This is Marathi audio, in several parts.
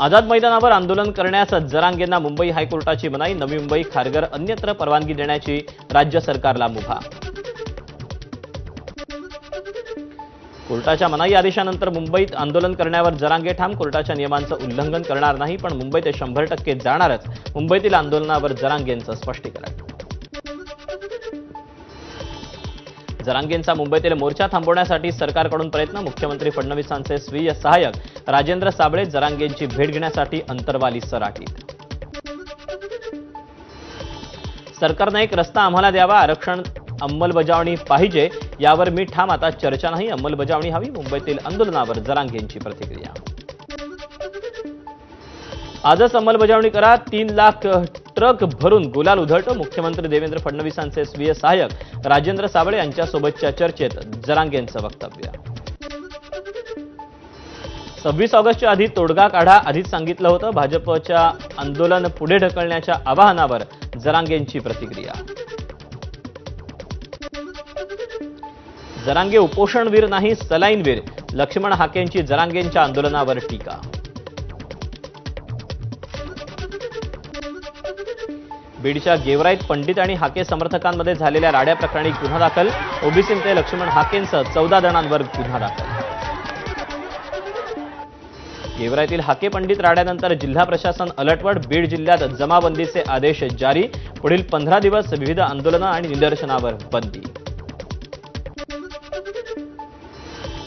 आझाद मैदानावर आंदोलन करण्यास जरांगेंना मुंबई हायकोर्टाची मनाई नवी मुंबई खारघर अन्यत्र परवानगी देण्याची राज्य सरकारला मुभा. कोर्टाच्या मनाई आदेशानंतर मुंबईत आंदोलन करण्यावर जरांगे ठाम. कोर्टाच्या नियमांचं उल्लंघन करणार नाही पण मुंबईत ते शंभर टक्के जाणारच. मुंबईतील आंदोलनावर जरांगेंचं स्पष्टीकरण. जरांगेंचा मुंबईतील मोर्चा थांबवण्यासाठी सरकारकडून प्रयत्न मुख्यमंत्री फडणवीसांचे स्वीय सहाय्यक राजेंद्र साबळे जरांगेंची भेट घेण्यासाठी अंतरवाली सराटीत सरकारनं एक रस्ता आम्हाला द्यावा आरक्षण अंमलबजावणी पाहिजे यावर मी ठाम आता चर्चा नाही अंमलबजावणी हवी मुंबईतील आंदोलनावर जरांगेंची प्रतिक्रिया. आजच अंमलबजावणी करा तीन लाख ट्रक भरून गुलाल उधळतो. मुख्यमंत्री देवेंद्र फडणवीसांचे स्वीय सहाय्यक राजेंद्र साबळे यांच्यासोबतच्या चर्चेत जरांगेंचं वक्तव्य. सव्वीस ऑगस्टच्या आधी तोडगा काढा आधीच सांगितलं होतं. भाजपच्या आंदोलन पुढे ढकलण्याच्या आवाहनावर जरांगेंची प्रतिक्रिया. जरांगे उपोषणवीर नाही सलाईनवीर. लक्ष्मण हाकेंची जरांगेंच्या आंदोलनावर टीका. बीडच्या गेवराईत पंडित आणि हाके समर्थकांमध्ये झालेल्या राड्या प्रकरणी गुन्हा दाखल. ओबीसी नेते लक्ष्मण हाकेंसह चौदा जणांवर गुन्हा दाखल. गेवराईतील हाके पंडित राड्यानंतर जिल्हा प्रशासन अलर्टवर बीड जिल्ह्यात जमाबंदीचे आदेश जारी. पुढील पंधरा दिवस विविध आंदोलनं आणि निदर्शनावर बंदी.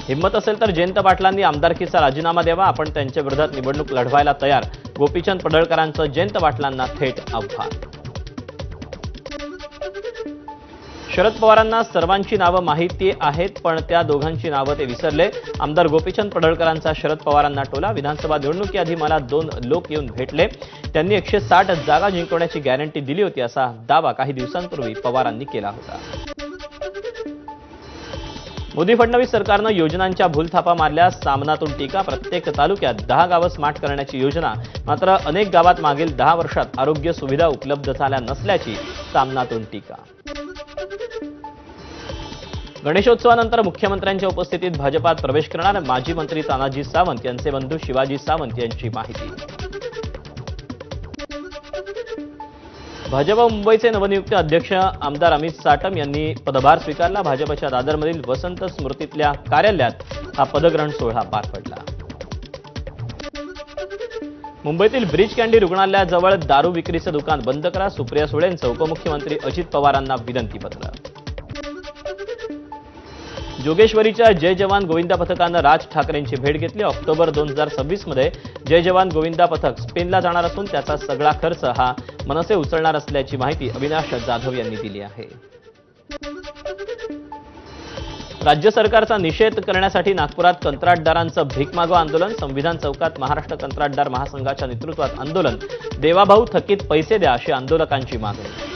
हिंमत असेल तर जयंत पाटलांनी आमदारकीचा राजीनामा द्यावा. आपण त्यांच्या विरोधात निवडणूक लढवायला तयार. गोपीचंद पडळकरांचं जयंत पाटलांना थेट आव्हान. शरद पवारांना सर्वांची नावं माहिती आहेत पण त्या दोघांची नावं ते विसरले. आमदार गोपीचंद पडळकरांचा शरद पवारांना टोला. विधानसभा निवडणुकीआधी मला दोन लोक येऊन भेटले. त्यांनी एकशे साठ जागा जिंकवण्याची गॅरंटी दिली होती असा दावा काही दिवसांपूर्वी पवारांनी केला होता. मोदी फडणवीस सरकारनं योजनांच्या भूलथापा मारल्या. सामनातून टीका. प्रत्येक तालुक्यात दहा गावं स्मार्ट करण्याची योजना. मात्र अनेक गावात मागील दहा वर्षात आरोग्य सुविधा उपलब्ध झाल्या नसल्याची सामनातून टीका. गणेशोत्सवानंतर मुख्यमंत्र्यांच्या उपस्थितीत भाजपात प्रवेश करणार माजी मंत्री तानाजी सावंत यांचे बंधू शिवाजी सावंत यांची माहिती. भाजप मुंबईचे नवनियुक्त अध्यक्ष आमदार अमित साटम यांनी पदभार स्वीकारला. भाजपच्या दादरमधील वसंत स्मृतीतल्या कार्यालयात हा पदग्रहण सोहळा पार पडला. मुंबईतील ब्रिज कँडी रुग्णालयाजवळ दारू विक्रीचं दुकान बंद करा. सुप्रिया सुळेंचं उपमुख्यमंत्री अजित पवारांना विनंतीपत्र. जोगेश्वरीच्या जय जवान गोविंदा पथकानं राज ठाकरेंची भेट घेतली. ऑक्टोबर दोन हजार सव्वीसमध्ये जय जवान गोविंदा पथक स्पेनला जाणार असून त्याचा सगळा खर्च हा मनसे उचलणार असल्याची माहिती अविनाश जाधव यांनी दिली आहे. राज्य सरकारचा निषेध करण्यासाठी नागपुरात कंत्राटदारांचं भीक मागो आंदोलन संविधान चौकात महाराष्ट्र कंत्राटदार महासंघाच्या नेतृत्वात आंदोलन देवाभाऊ थकीत पैसे द्या अशी आंदोलकांची मागणी.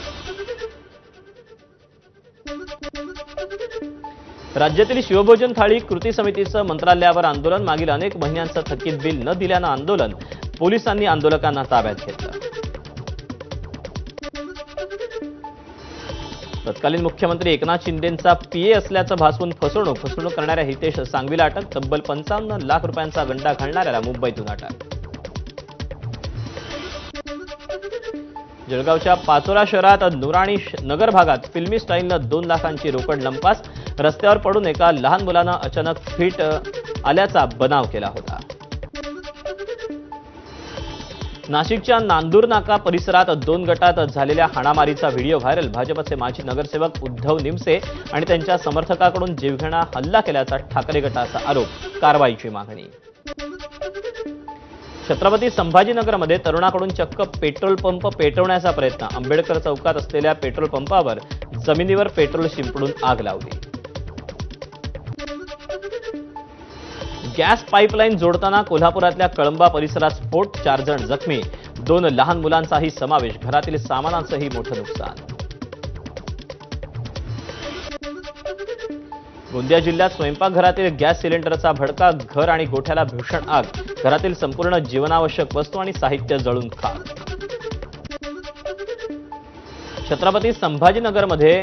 राज्यातील शिवभोजन थाळी कृती समितीचं मंत्रालयावर आंदोलन. मागील अनेक महिन्यांचं थकीत बिल न दिल्यानं आंदोलन. पोलिसांनी आंदोलकांना ताब्यात घेतलं. तत्कालीन मुख्यमंत्री एकनाथ शिंदेंचा पीए असल्याचं भासवून फसवणूक. फसवणूक करणाऱ्या हितेश सांगवीला अटक. तब्बल पंचावन्न लाख रुपयांचा गंडा घालणाऱ्याला मुंबईतून अटक. जळगावच्या पाचोरा शहरात नुराणी नगर भागात फिल्मी स्टाईलनं दोन लाखांची रोकड लंपास. रस्त्यावर पडून एका लहान मुलानं अचानक फिट आल्याचा बनाव केला होता. नाशिकच्या नांदूर नाका परिसरात दोन गटात झालेल्या हाणामारीचा व्हिडिओ व्हायरल. भाजपचे माजी नगरसेवक उद्धव निमसे आणि त्यांच्या समर्थकाकडून जीवघेणा हल्ला केल्याचा ठाकरे गटाचा आरोप. कारवाईची मागणी छत्रपती संभाजीनगरमध्ये तरुणाकडून चक्क पेट्रोल पंप पेटवण्याचा प्रयत्न. आंबेडकर चौकात असलेल्या पेट्रोल पंपावर जमिनीवर पेट्रोल शिंपडून आग लावली. गॅस पाईपलाईन जोडताना कोल्हापुरातल्या कळंबा परिसरात स्फोट चार जण जखमी. दोन लहान मुलांचाही समावेश. घरातील सामानाचंही मोठं नुकसान. गोंदिया जिल्ह्यात स्वयंपाकघरातील गॅस सिलेंडरचा भडका घर आणि गोठ्याला भीषण आग घरातील संपूर्ण जीवनावश्यक वस्तू आणि साहित्य जळून खाक. छत्रपती संभाजीनगरमध्ये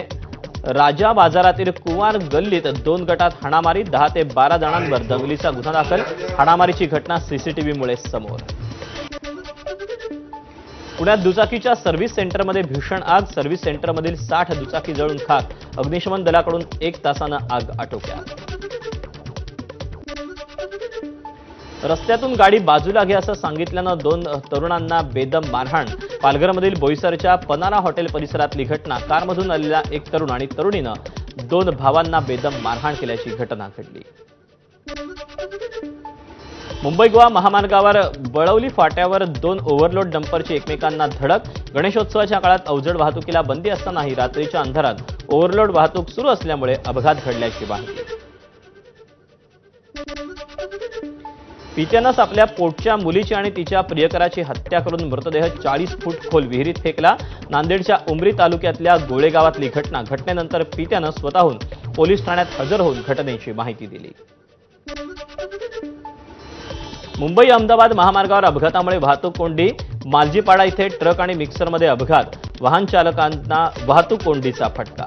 राजा बाजारातील कुवार गल्लीत दोन गटात हाणामारी दहा ते बारा जणांवर दंगलीचा गुन्हा दाखल हाणामारीची घटना सीसीटीव्हीमुळे समोर. पुण्यात दुचाकीच्या सर्व्हिस सेंटरमध्ये भीषण आग. सर्व्हिस सेंटरमधील साठ दुचाकी जळून खाक. अग्निशमन दलाकडून एक तासानं आग आटोक्यात. रस्त्यातून गाडी बाजूला घ्या असं सांगितल्यानं दोन तरुणांना बेदम मारहाण. पालघरमधील बोईसरच्या पनारा हॉटेल परिसरातली घटना. कारमधून आलेला एक तरुण आणि तरुणीनं दोन भावांना बेदम मारहाण केल्याची घटना घडली. मुंबई गोवा महामार्गावर बळवली फाट्यावर दोन ओव्हरलोड डंपरची एकमेकांना धडक. गणेशोत्सवाच्या काळात अवजड वाहतुकीला बंदी असतानाही रात्रीच्या अंधारात ओव्हरलोड वाहतूक सुरू असल्यामुळे अपघात घडल्याची माहिती. पित्यानंच आपल्या पोटच्या मुलीची आणि तिच्या प्रियकराची हत्या करून मृतदेह चाळीस फूट खोल विहिरीत फेकला. नांदेडच्या उमरी तालुक्यातल्या गोळेगावातली घटना घटनेनंतर पित्यानं स्वतःहून पोलीस ठाण्यात हजर होऊन घटनेची माहिती दिली. मुंबई अहमदाबाद महामार्गावर अपघातामुळे वाहतूक कोंडी मालजीपाडा इथे ट्रक आणि मिक्सरमध्ये अपघात वाहन चालकांना वाहतूक कोंडीचा फटका.